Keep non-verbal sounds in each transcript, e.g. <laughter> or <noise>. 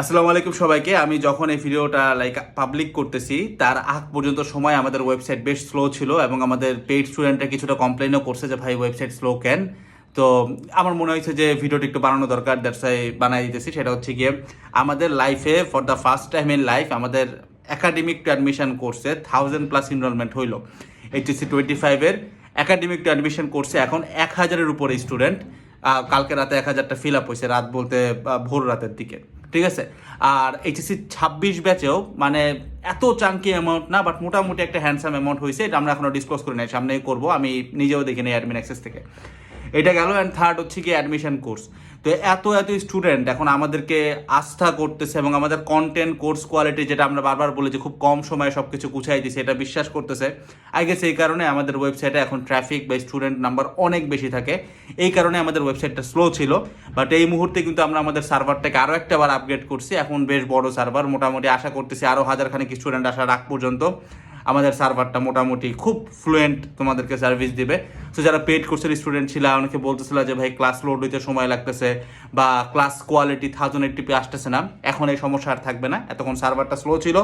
আসসালামু আলাইকুম সবাইকে। আমি যখন এই ভিডিওটা লাইক পাবলিক করতেছি, তার আগ পর্যন্ত সময় আমাদের ওয়েবসাইট বেশ স্লো ছিল এবং আমাদের পেইড স্টুডেন্টরা কিছুটা কমপ্লেনও করছে যে, ভাই ওয়েবসাইট স্লো কেন? তো আমার মনে হয়েছে যে, ভিডিওটি একটু বানানো দরকার দ্যাটস বানাই দিতেছি। সেটা হচ্ছে গিয়ে, আমাদের লাইফে for the first time in life আমাদের একাডেমিক টু অ্যাডমিশন কোর্সে থাউজেন্ড প্লাস এনরোলমেন্ট হইল। এইচএসসি টোয়েন্টি ফাইভের একাডেমিক টু অ্যাডমিশন কোর্সে এখন এক হাজারের উপরে স্টুডেন্ট কালকে রাতে এক হাজারটা ফিল আপ হয়েছে রাত বলতে ভোর রাতের দিকে। ঠিক আছে? আর এইচএসসি ছাব্বিশ ব্যাচেও মানে এত চাঙ্কি অ্যামাউন্ট না বাট মোটামুটি একটা হ্যান্ডসাম অ্যামাউন্ট হয়েছে, এটা আমরা এখনও ডিসক্লোজ করি নাই, সামনেই করব, আমি নিজেও দেখিনি অ্যাডমিন অ্যাক্সেস থেকে। এটা গেল অ্যান্ড থার্ড হচ্ছে কি অ্যাডমিশন কোর্স তো এত এত স্টুডেন্ট এখন আমাদেরকে আস্থা করতেছে এবং আমাদের কন্টেন্ট কোর্স কোয়ালিটি যেটা আমরা বারবার বলি যে খুব কম সময়ে সব কিছু গুছাই দিছে, এটা বিশ্বাস করতেছে। আই গেস এই কারণে আমাদের ওয়েবসাইটে এখন ট্রাফিক বা স্টুডেন্ট নাম্বার অনেক বেশি থাকে। এই কারণে আমাদের ওয়েবসাইটটা স্লো ছিল। বাট এই মুহূর্তে কিন্তু আমরা আমাদের সার্ভারটাকে আরও একটা বার আপগ্রেড করছি। এখন বেশ বড় সার্ভার মোটামুটি আশা করতেছি আরও হাজারখানেক স্টুডেন্ট আসার আগ পর্যন্ত। আমাদের সার্ভারটা মোটামুটি খুব ফ্লুয়েন্ট তোমাদেরকে সার্ভিস দিবে। তো যারা পেড কোর্সের স্টুডেন্ট ছিল, অনেকে বলতেছিল যে, ভাই ক্লাস লোড হইতে সময় লাগতেছে বা ক্লাস কোয়ালিটি থাউজেন্ড এইটটিপি আসতেছে না। এখন এই সমস্যা আর থাকবে না। এতক্ষণ সার্ভারটা স্লো ছিল,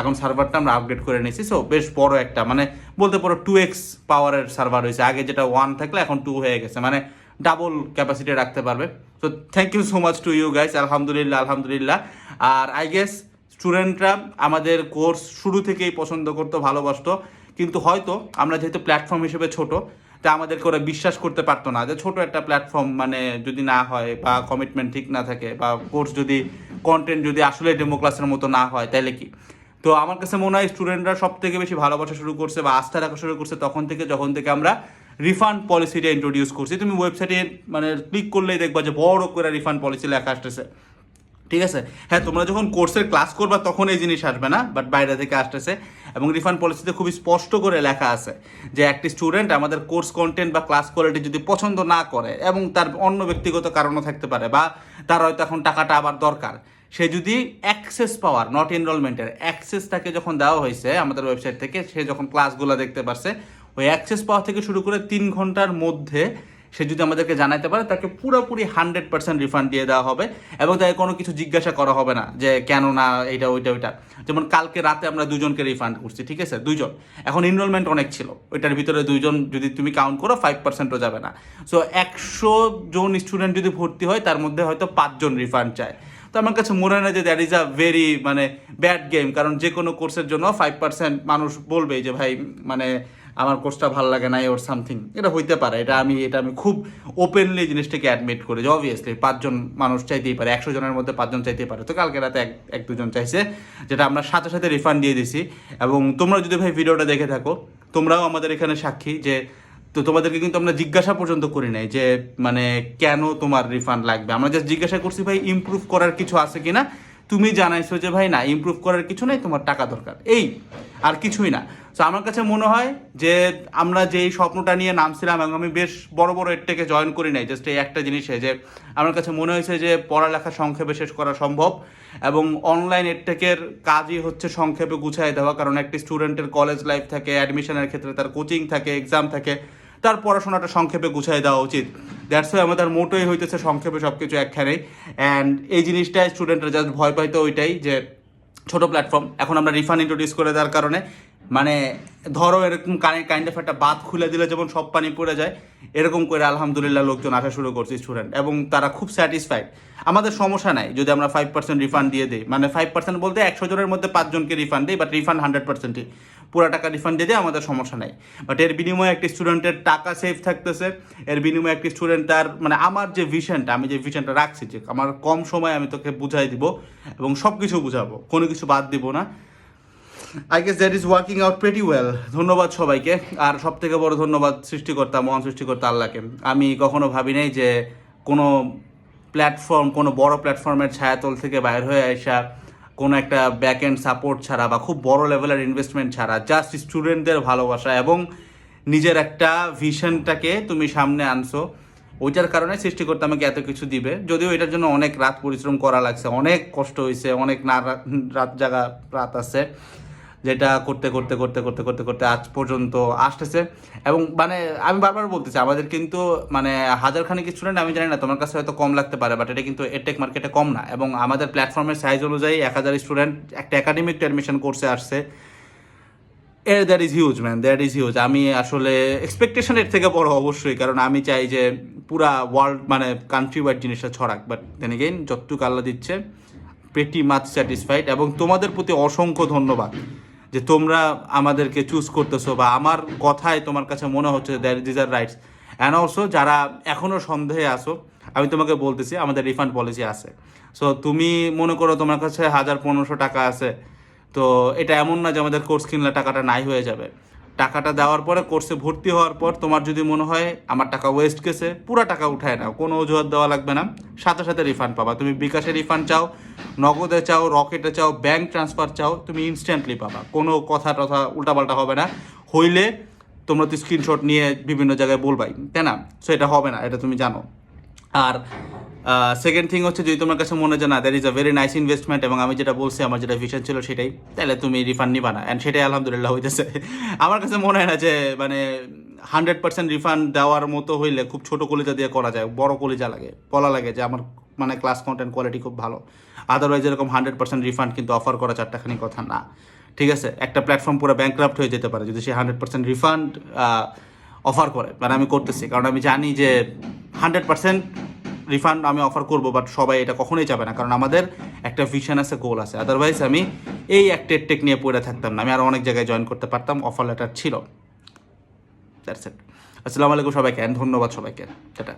এখন সার্ভারটা আমরা আপগ্রেড করে নিয়েছি। সো বেশ বড় একটা মানে বলতে পারো টু এক্স পাওয়ারের সার্ভার হয়েছে আগে যেটা ওয়ান থাকলে এখন টু হয়ে গেছে মানে ডাবল ক্যাপাসিটি রাখতে পারবে। তো thank you so much to you guys আলহামদুলিল্লাহ আলহামদুলিল্লাহ। আর আই গেস স্টুডেন্টরা আমাদের কোর্স শুরু থেকেই পছন্দ করতো, ভালোবাসত। কিন্তু হয়তো আমরা যেহেতু প্ল্যাটফর্ম হিসেবে ছোট, তা আমাদেরকে ওরা বিশ্বাস করতে পারতো না যে ছোট একটা প্ল্যাটফর্ম মানে যদি না হয় বা কমিটমেন্ট ঠিক না থাকে বা কোর্স যদি কন্টেন্ট যদি আসলে ডেমো ক্লাসের মতো না হয় তাহলে কি? তো আমার কাছে মনে হয় স্টুডেন্টরা সব থেকে বেশি ভালোবাসা শুরু করছে বা আস্থা রাখা শুরু করছে তখন থেকে, যখন থেকে আমরা রিফান্ড পলিসিটা ইন্ট্রোডিউস করছি। তুমি ওয়েবসাইটে মানে ক্লিক করলেই দেখবা যে বড় করে রিফান্ড পলিসি লেখা আসতেছে। ঠিক আছে? হ্যাঁ তোমরা যখন কোর্সের ক্লাস করবা তখন এই জিনিস আসবে না বাট বাইরে থেকে আসতেছে। এবং রিফান্ড পলিসিতে খুবই স্পষ্ট করে লেখা আছে যে একটি স্টুডেন্ট আমাদের কোর্স কন্টেন্ট বা ক্লাস কোয়ালিটি যদি পছন্দ না করে এবং তার অন্য ব্যক্তিগত কারণও থাকতে পারে বা তার হয়তো এখন টাকাটা আবার দরকার, সে যদি অ্যাক্সেস পাওয়ার নট এনরোলমেন্টের অ্যাক্সেস তাকে যখন দেওয়া হয়েছে আমাদের ওয়েবসাইট থেকে, সে যখন ক্লাসগুলো দেখতে পারছে, ওই অ্যাক্সেস পাওয়া থেকে শুরু করে তিন ঘণ্টার মধ্যে সে যদি আমাদেরকে জানাতে পারে, তাকে পুরোপুরি হান্ড্রেড পার্সেন্ট রিফান্ড দিয়ে দেওয়া হবে এবং তাকে কোনো কিছু জিজ্ঞাসা করা হবে না যে কেন না এটা ওইটা ওইটা। যেমন কালকে রাতে আমরা দুজনকে রিফান্ড করছি, ঠিক আছে? দুইজন। এখন এনরোলমেন্ট অনেক ছিল। ওইটার ভিতরে দুইজন যদি তুমি কাউন্ট করো ফাইভ পার্সেন্টও যাবে না। সো একশো জন স্টুডেন্ট যদি ভর্তি হয়, তার মধ্যে হয়তো পাঁচজন রিফান্ড চায়। তো আমার কাছে মনে হয় না যে দ্যাট ইজ আ ভেরি মানে ব্যাড গেম কারণ যে কোনো কোর্সের জন্য ফাইভ পার্সেন্ট মানুষ বলবে যে, ভাই মানে আমার কোর্সটা ভালো লাগে না ওর সামথিং এটা হইতে পারে, এটা আমি এটা আমি খুব ওপেনলি জিনিসটাকে অ্যাডমিট করি যে অবভিয়াসলি পাঁচজন মানুষ চাইতেই পারে, একশো জনের মধ্যে পাঁচজন চাইতেই পারে। তো কালকে রাতে এক এক দুজন চাইছে, যেটা আমরা সাথে সাথে রিফান্ড দিয়ে দিছি। এবং তোমরা যদি ভাই ভিডিওটা দেখে থাকো, তোমরাও আমাদের এখানে সাক্ষী যে, তো তোমাদেরকে কিন্তু আমরা জিজ্ঞাসা পর্যন্ত করি নাই যে মানে কেন তোমার রিফান্ড লাগবে? আমরা জাস্ট জিজ্ঞাসা করছি, ভাই ইমপ্রুভ করার কিছু আছে কিনা? তুমি জানাইছো যে, ভাই, না ইমপ্রুভ করার কিছু নেই, তোমার টাকা দরকার। এই, আর কিছুই না। তো আমার কাছে মনে হয় যে আমরা যেই স্বপ্নটা নিয়ে নামছিলাম এবং আমি বেশ বড় বড় এরটাকে জয়েন করি নাই জাস্ট এই একটা জিনিসে যে আমার কাছে মনে হয়েছে যে পড়ালেখা সংক্ষেপে শেষ করা সম্ভব এবং অনলাইন এরটেকের কাজই হচ্ছে সংক্ষেপে গুছাই দেওয়া, কারণ একটি স্টুডেন্টের কলেজ লাইফ থাকে অ্যাডমিশনের ক্ষেত্রে তার কোচিং থাকে এক্সাম থাকে, তার পড়াশোনাটা সংক্ষেপে গুছাই দেওয়া উচিত। দ্যাটস ওয়াই আমাদের মোটোই হইতেছে সংক্ষেপে সব কিছু একখানেই। অ্যান্ড এই জিনিসটাই স্টুডেন্টরা জাস্ট ভয় পাইতো ওইটাই যে ছোট প্ল্যাটফর্ম এখন আমরা রিফান্ড ইন্ট্রোডিউস করে দেওয়ার কারণে মানে ধরো এরকম কাইন্ড অফ একটা বাদ খুলে দিলে যেমন সব পানি পড়ে যায়, এরকম করে আলহামদুলিল্লাহ লোকজন আসা শুরু করছে স্টুডেন্ট এবং তারা খুব স্যাটিসফাইড আমাদের সমস্যা নাই, যদি আমরা ফাইভ পার্সেন্ট রিফান্ড দিয়ে দিই। মানে ফাইভ পার্সেন্ট বলতে একশো জনের মধ্যে পাঁচজনকে রিফান্ড দিই বাট রিফান্ড হান্ড্রেড পার্সেন্টই পুরো টাকা রিফান্ড দিয়ে দিই আমাদের সমস্যা নাই। বাট এর বিনিময়ে একটি স্টুডেন্টের টাকা সেভ থাকতেছে। এর বিনিময়ে একটি স্টুডেন্ট তার মানে আমার যে ভিশনটা আমি যে ভিশনটা রাখছি যে আমার কম সময় আমি তোকে বুঝাই দিব এবং সব কিছু বুঝাবো। কোনো কিছু বাদ দিব না। I guess that is working out pretty well ধন্যবাদ সবাইকে। আর সব থেকে বড় ধন্যবাদ সৃষ্টিকর্তা, মহান সৃষ্টিকর্তা আল্লাহকে। আমি কখনো ভাবি নাই যে কোনো প্ল্যাটফর্ম কোনো বড় প্ল্যাটফর্মের ছায়াতল থেকে বাইর হয়ে আসা কোনো একটা ব্যাক এন্ড সাপোর্ট ছাড়া বা খুব বড় লেভেলের ইনভেস্টমেন্ট ছাড়া জাস্ট স্টুডেন্টদের ভালোবাসা এবং নিজের একটা ভিশনটাকে তুমি সামনে আনছো। ওইটার কারণে সৃষ্টিকর্তা আমাকে এত কিছু দিবে। যদিও এটার জন্য অনেক রাত পরিশ্রম করা লাগছে, অনেক কষ্ট হয়েছে অনেক না রাত জাগা রাত আছে। যেটা করতে করতে করতে করতে করতে করতে আজ পর্যন্ত আসতেছে। এবং মানে আমি বারবার বলতেছি, আমাদের কিন্তু মানে হাজার খানিক স্টুডেন্ট আমি জানি না তোমার কাছে হয়তো কম লাগতে পারে বাট এটা কিন্তু এটেক মার্কেটে কম না। এবং আমাদের প্ল্যাটফর্মের সাইজ অনুযায়ী এক হাজার স্টুডেন্ট একটা একাডেমিক অ্যাডমিশন কোর্সে আসছে। এর that is huge man that is huge আমি আসলে এক্সপেকটেশনের থেকে বড় অবশ্যই, কারণ আমি চাই যে পুরা ওয়ার্ল্ড মানে কান্ট্রি ওয়াইড জিনিসটা ছড়াক। বাট দেন এগেইন যতটুকু আল্লাহ দিচ্ছে প্রেটি মাচ স্যাটিসফাইড এবং তোমাদের প্রতি অসংখ্য ধন্যবাদ। যে তোমরা আমাদেরকে চুজ করতেছো বা আমার কথায় তোমার কাছে মনে হচ্ছে দ্যাট ইজ আর রাইটস অ্যান্ড অলসো যারা এখনও সন্দেহে আসো আমি তোমাকে বলতেছি, আমাদের রিফান্ড পলিসি আছে। সো তুমি মনে করো তোমার কাছে হাজার পনেরোশো টাকা আছে, তো এটা এমন না যে আমাদের কোর্স কিনলে টাকাটা নাই হয়ে যাবে। টাকাটা দেওয়ার পরে কোর্সে ভর্তি হওয়ার পর তোমার যদি মনে হয় আমার টাকা ওয়েস্ট গেছে, পুরো টাকা উঠায় নাও, কোনো অজুহাত দেওয়া লাগবে না। সাথে সাথে রিফান্ড পাবা। তুমি বিকাশে রিফান্ড চাও, নগদে চাও রকেটে চাও ব্যাংক ট্রান্সফার চাও, তুমি ইনস্ট্যান্টলি পাবা। কোনো কথা টথা উল্টাপাল্টা হবে না। হইলে তোমরা তো স্ক্রিনশট নিয়ে বিভিন্ন জায়গায় বলবাই, তাই না? সো এটা হবে না, এটা তুমি জানো। আর সেকেন্ড থিং হচ্ছে যদি তোমার কাছে মনে হয় না that is a very nice investment এবং আমি যেটা বলছি, আমার যেটা ভিশন ছিল সেটাই, তাহলে তুমি রিফান্ড নিবা না। অ্যান্ড সেটাই আলহামদুলিল্লাহ হইতেছে। <laughs> আমার কাছে মনে হয় না যে মানে হান্ড্রেড পার্সেন্ট রিফান্ড দেওয়ার মতো হইলে খুব ছোট কলিজা দিয়ে করা যায়, বড় কলিজা লাগে, বলা লাগে যে আমার মানে ক্লাস কন্টেন্ট কোয়ালিটি খুব ভালো। আদারওয়াইজ এরকম হান্ড্রেড পার্সেন্ট রিফান্ড কিন্তু অফার করা চারটাখানি কথা না। ঠিক আছে? একটা প্ল্যাটফর্ম পুরো ব্যাংক্রাফ্ট হয়ে যেতে পারে যদি সে হান্ড্রেড পার্সেন্ট রিফান্ড অফার করে। মানে আমি করতেছি, কারণ আমি জানি যে হান্ড্রেড পার্সেন্ট রিফান্ড আমি অফার করব বাট সবাই এটা কখনোই যাবে না, কারণ আমাদের একটা ভিশন আছে গোল আছে। আদারওয়াইজ আমি এই একটা টেক নিয়ে পড়ে থাকতাম না। আমি আরও অনেক জায়গায় জয়েন করতে পারতাম অফার লেটার ছিল। দ্যাটস ইট আসসালামু আলাইকুম সবাইকে ধন্যবাদ সবাইকে। টাটা।